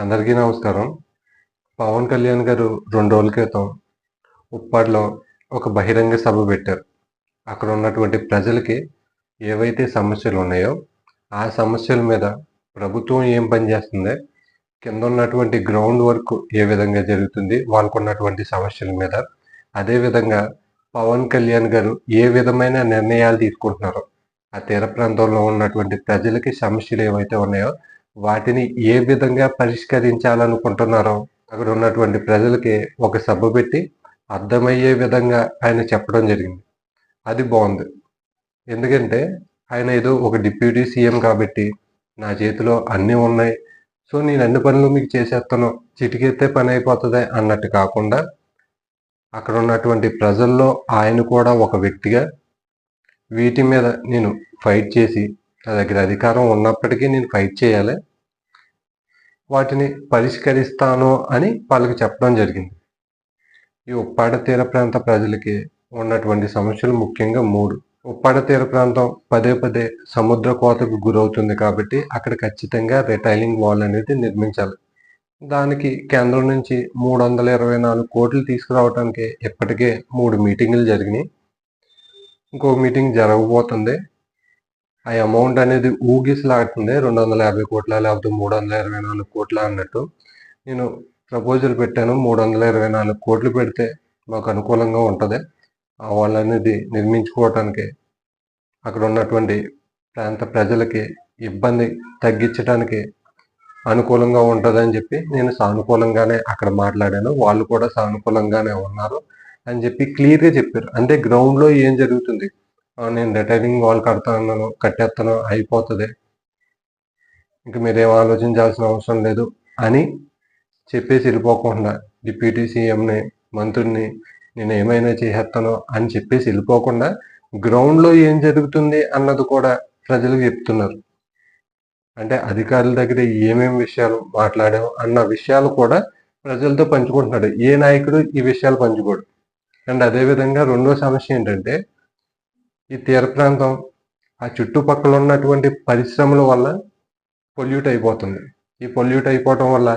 అందరికీ నమస్కారం. పవన్ కళ్యాణ్ గారు రెండు రోజుల క్రితం ఉప్పాడులో ఒక బహిరంగ సభ పెట్టారు. అక్కడ ఉన్నటువంటి ప్రజలకి ఏవైతే సమస్యలు ఉన్నాయో ఆ సమస్యల మీద ప్రభుత్వం ఏం పనిచేస్తుంది కింద ఉన్నటువంటి గ్రౌండ్ వర్క్ ఏ విధంగా జరుగుతుంది? వాళ్ళకు ఉన్నటువంటి సమస్యల మీద. అదేవిధంగా పవన్ కళ్యాణ్ గారు ఏ విధమైన నిర్ణయాలు తీసుకుంటున్నారో ఆ తీర ప్రాంతంలో ఉన్నటువంటి ప్రజలకి సమస్యలు ఏవైతే ఉన్నాయో వాటిని ఏ విధంగా పరిష్కరించాలనుకుంటున్నారో అక్కడ ఉన్నటువంటి ప్రజలకి ఒక సభ పెట్టి అర్థమయ్యే విధంగా ఆయన చెప్పడం జరిగింది. అది బాగుంది. ఎందుకంటే ఆయన ఏదో ఒక డిప్యూటీ సీఎం కాబట్టి నా చేతిలో అన్నీ ఉన్నాయి. సో నేను అన్ని పనులు మీకు చేసేస్తాను. చిటికెత్తే పని అయిపోతుంది అన్నట్టు కాకుండా అక్కడ ఉన్నటువంటి ప్రజల్లో ఆయన కూడా ఒక వ్యక్తిగా వీటి మీద నేను ఫైట్ చేసి నా దగ్గర అధికారం ఉన్నప్పటికీ నేను ఫైట్ చేయాలి. వాటిని పరిష్కరిస్తాను అని వాళ్ళకి చెప్పడం జరిగింది. ఈ ఉప్పాడ తీర ప్రాంత ప్రజలకి ఉన్నటువంటి సమస్యలు ముఖ్యంగా మూడు. ఉప్పాడ తీర ప్రాంతం పదే పదే సముద్ర కోతకు గురవుతుంది కాబట్టి అక్కడ ఖచ్చితంగా రిటైలింగ్ వాల్ అనేది నిర్మించాలి. దానికి కేంద్రం నుంచి మూడు వందల ఇరవై నాలుగు కోట్లు తీసుకురావడానికి ఇప్పటికే మూడు మీటింగులు జరిగినాయి. ఇంకో మీటింగ్ జరగబోతుంది. ఆ అమౌంట్ అనేది ఊగిసలాడుతుంది. రెండు వందల యాభై కోట్ల లేకపోతే మూడు వందల ఇరవై నాలుగు కోట్ల అన్నట్టు నేను ప్రపోజల్ పెట్టాను. మూడు వందల ఇరవై నాలుగు కోట్లు పెడితే మాకు అనుకూలంగా ఉంటుంది. ఆ వాళ్ళు అనేది నిర్మించుకోవటానికి అక్కడ ఉన్నటువంటి ప్రాంత ప్రజలకి ఇబ్బంది తగ్గించడానికి అనుకూలంగా ఉంటుందని చెప్పి నేను సానుకూలంగానే అక్కడ మాట్లాడాను. వాళ్ళు కూడా సానుకూలంగానే ఉన్నారు అని చెప్పి క్లియర్గా చెప్పారు. అంటే గ్రౌండ్లో ఏం జరుగుతుంది? నేను రిటైరింగ్ వాల్ కడతాను కట్టేస్తాను అయిపోతుంది. ఇంక మీరేం ఆలోచించాల్సిన అవసరం లేదు అని చెప్పేసి వెళ్ళిపోకుండా డిప్యూటీ సీఎంని మంత్రిని నేను ఏమైనా చేసేస్తాను అని చెప్పేసి వెళ్ళిపోకుండా గ్రౌండ్లో ఏం జరుగుతుంది అన్నది కూడా ప్రజలకు చెప్తున్నారు. అంటే అధికారుల దగ్గర ఏమేమి విషయాలు మాట్లాడాం అన్న విషయాలు కూడా ప్రజలతో పంచుకుంటున్నాడు. ఏ నాయకుడు ఈ విషయాలు పంచుకోడు. అండ్ అదేవిధంగా రెండో సమస్య ఏంటంటే ఈ తీర ప్రాంతం ఆ చుట్టుపక్కల ఉన్నటువంటి పరిశ్రమల వల్ల పొల్యూట్ అయిపోతుంది. ఈ పొల్యూట్ అయిపోవటం వల్ల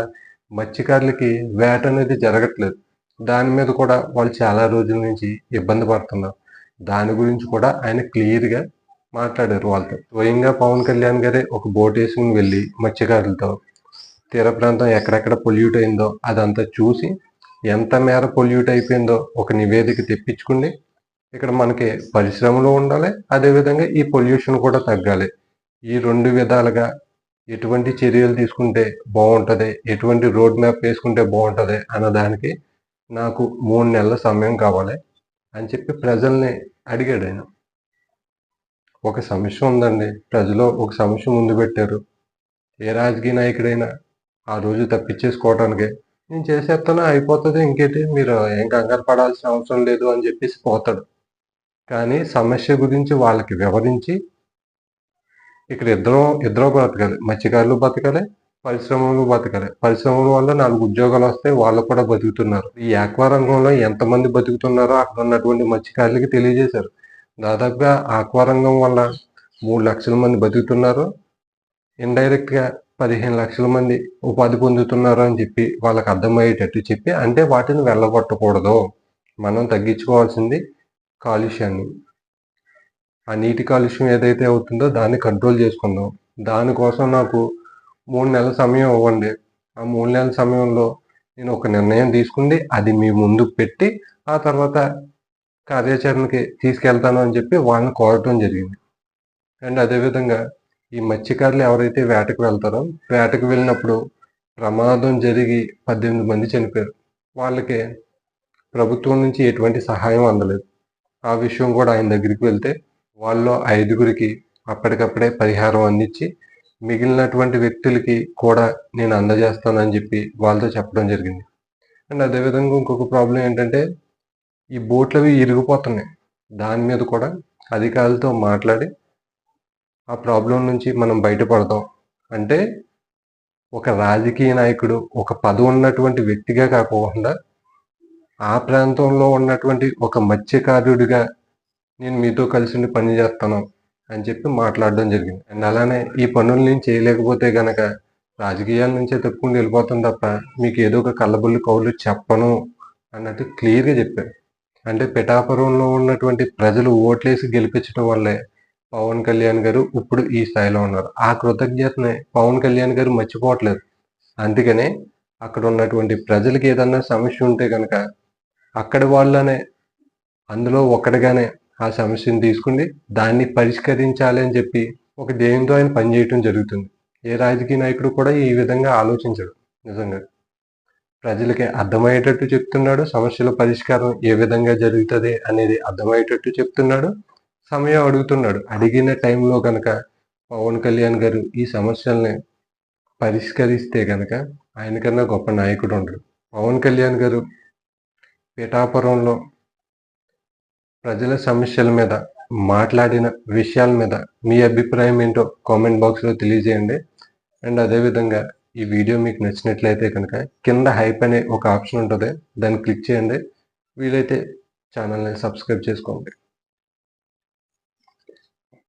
మత్స్యకారులకి వేట అనేది జరగట్లేదు. దాని మీద కూడా వాళ్ళు చాలా రోజుల నుంచి ఇబ్బంది పడుతున్నారు. దాని గురించి కూడా ఆయన క్లియర్గా మాట్లాడారు వాళ్ళతో. స్వయంగా పవన్ కళ్యాణ్ గారే ఒక బోట్ వేసుకుని వెళ్ళి మత్స్యకారులతో తీర ప్రాంతం ఎక్కడెక్కడ పొల్యూట్ అయిందో అదంతా చూసి ఎంత మేర పొల్యూట్ అయిపోయిందో ఒక నివేదిక తెప్పించుకుని ఇక్కడ మనకి పరిశ్రమలు ఉండాలి అదేవిధంగా ఈ పొల్యూషన్ కూడా తగ్గాలి. ఈ రెండు విధాలుగా ఎటువంటి చర్యలు తీసుకుంటే బాగుంటుంది ఎటువంటి రోడ్ మ్యాప్ వేసుకుంటే బాగుంటుంది అన్నదానికి నాకు మూడు నెలల సమయం కావాలి అని చెప్పి ప్రజల్ని అడిగాడు ఆయన. ఒక సమస్య ఉందండి ప్రజలు ఒక సమస్య ముందు పెట్టారు. ఏ రాజకీయ నాయకుడైనా ఆ రోజు తప్పించేసుకోవటానికి నేను చేసేస్తాను అయిపోతుంది ఇంకేంటి మీరు ఏం కంగారు పడాల్సిన అవసరం లేదు అని చెప్పేసి పోతాడు. కానీ సమస్య గురించి వాళ్ళకి వివరించి ఇక్కడ ఇద్దరు ఇద్దరు బ్రతకాలి. మత్స్యకారులు బతకాలి పరిశ్రమలు బతకాలి పరిశ్రమల వల్ల నాలుగు ఉద్యోగాలు వస్తాయి వాళ్ళు కూడా బతుకుతున్నారు. ఈ ఆక్వా రంగంలో ఎంతమంది బతుకుతున్నారో అక్కడ ఉన్నటువంటి మత్స్యకారులకి తెలియజేశారు. దాదాపుగా ఆక్వా రంగం వల్ల మూడు లక్షల మంది బతుకుతున్నారు. ఇండైరెక్ట్గా పదిహేను లక్షల మంది ఉపాధి పొందుతున్నారు అని చెప్పి వాళ్ళకి అర్థమయ్యేటట్టు చెప్పి అంటే వాటిని వెళ్ళగొట్టకూడదు. మనం తగ్గించుకోవాల్సింది కాలుష్యాన్ని. ఆ నీటి కాలుష్యం ఏదైతే అవుతుందో దాన్ని కంట్రోల్ చేసుకుందాం. దానికోసం నాకు మూడు నెలల సమయం ఇవ్వండి ఆ మూడు నెలల సమయంలో నేను ఒక నిర్ణయం తీసుకుంది అది మీ ముందు పెట్టి ఆ తర్వాత కార్యాచరణకి తీసుకెళ్తాను అని చెప్పి వాళ్ళని కోరటం జరిగింది. అండ్ అదేవిధంగా ఈ మత్స్యకారులు ఎవరైతే వేటకు వెళ్తారో వేటకు వెళ్ళినప్పుడు ప్రమాదం జరిగి పద్దెనిమిది మంది చనిపోయారు. వాళ్ళకి ప్రభుత్వం నుంచి ఎటువంటి సహాయం అందలేదు. ఆ విషయం కూడా ఆయన దగ్గరికి వెళ్తే వాళ్ళలో ఐదుగురికి అప్పటికప్పుడే పరిహారం అందించి మిగిలినటువంటి వ్యక్తులకి కూడా నేను అందజేస్తానని చెప్పి వాళ్ళతో చెప్పడం జరిగింది. అండ్ అదేవిధంగా ఇంకొక ప్రాబ్లం ఏంటంటే ఈ బోట్లు అవి ఇరిగిపోతున్నాయి. దాని మీద కూడా అధికారులతో మాట్లాడి ఆ ప్రాబ్లం నుంచి మనం బయటపడతాం. అంటే ఒక రాజకీయ నాయకుడు ఒక పదవి ఉన్నటువంటి వ్యక్తిగా కాకుండా ఆ ప్రాంతంలో ఉన్నటువంటి ఒక మత్స్యకారుడిగా నేను మీతో కలిసి ఉండి పని చేస్తాను అని చెప్పి మాట్లాడడం జరిగింది. అండ్ అలానే ఈ పనులు నేను చేయలేకపోతే గనక రాజకీయాల నుంచే తప్పుకుంటూ వెళ్ళిపోతాను తప్ప మీకు ఏదో ఒక కళ్ళబుల్లి కౌలు చెప్పను అన్నట్టు క్లియర్గా చెప్పారు. అంటే పిఠాపురంలో ఉన్నటువంటి ప్రజలు ఓట్లేసి గెలిపించడం వల్లే పవన్ కళ్యాణ్ గారు ఇప్పుడు ఈ స్థాయిలో ఉన్నారు. ఆ కృతజ్ఞతని పవన్ కళ్యాణ్ గారు మర్చిపోవట్లేదు. అందుకనే అక్కడ ఉన్నటువంటి ప్రజలకి ఏదన్నా సమస్య ఉంటే కనుక అక్కడి వాళ్ళనే అందులో ఒక్కడిగానే ఆ సమస్యను తీసుకుని దాన్ని పరిష్కరించాలి అని చెప్పి ఒక ధ్యేయంతో ఆయన పనిచేయటం జరుగుతుంది. ఏ రాజకీయ నాయకుడు కూడా ఈ విధంగా ఆలోచించడు నిజంగా. ప్రజలకి అర్థమయ్యేటట్టు చెప్తున్నాడు. సమస్యల పరిష్కారం ఏ విధంగా జరుగుతుంది అనేది అర్థమయ్యేటట్టు చెప్తున్నాడు. సమయం అడుగుతున్నాడు. అడిగిన టైంలో కనుక పవన్ కళ్యాణ్ గారు ఈ సమస్యల్ని పరిష్కరిస్తే కనుక ఆయనకన్నా గొప్ప నాయకుడు ఉండడు. పవన్ కళ్యాణ్ గారు పిఠాపురంలో ప్రజల సమస్యల మీద మాట్లాడిన విషయాల మీద మీ అభిప్రాయం ఏంటో కామెంట్ బాక్స్లో తెలియజేయండి. అండ్ అదేవిధంగా ఈ వీడియో మీకు నచ్చినట్లయితే కనుక కింద హైప్ అనే ఒక ఆప్షన్ ఉంటుంది. దాన్ని క్లిక్ చేయండి. వీలైతే ఛానల్ని సబ్స్క్రైబ్ చేసుకోండి.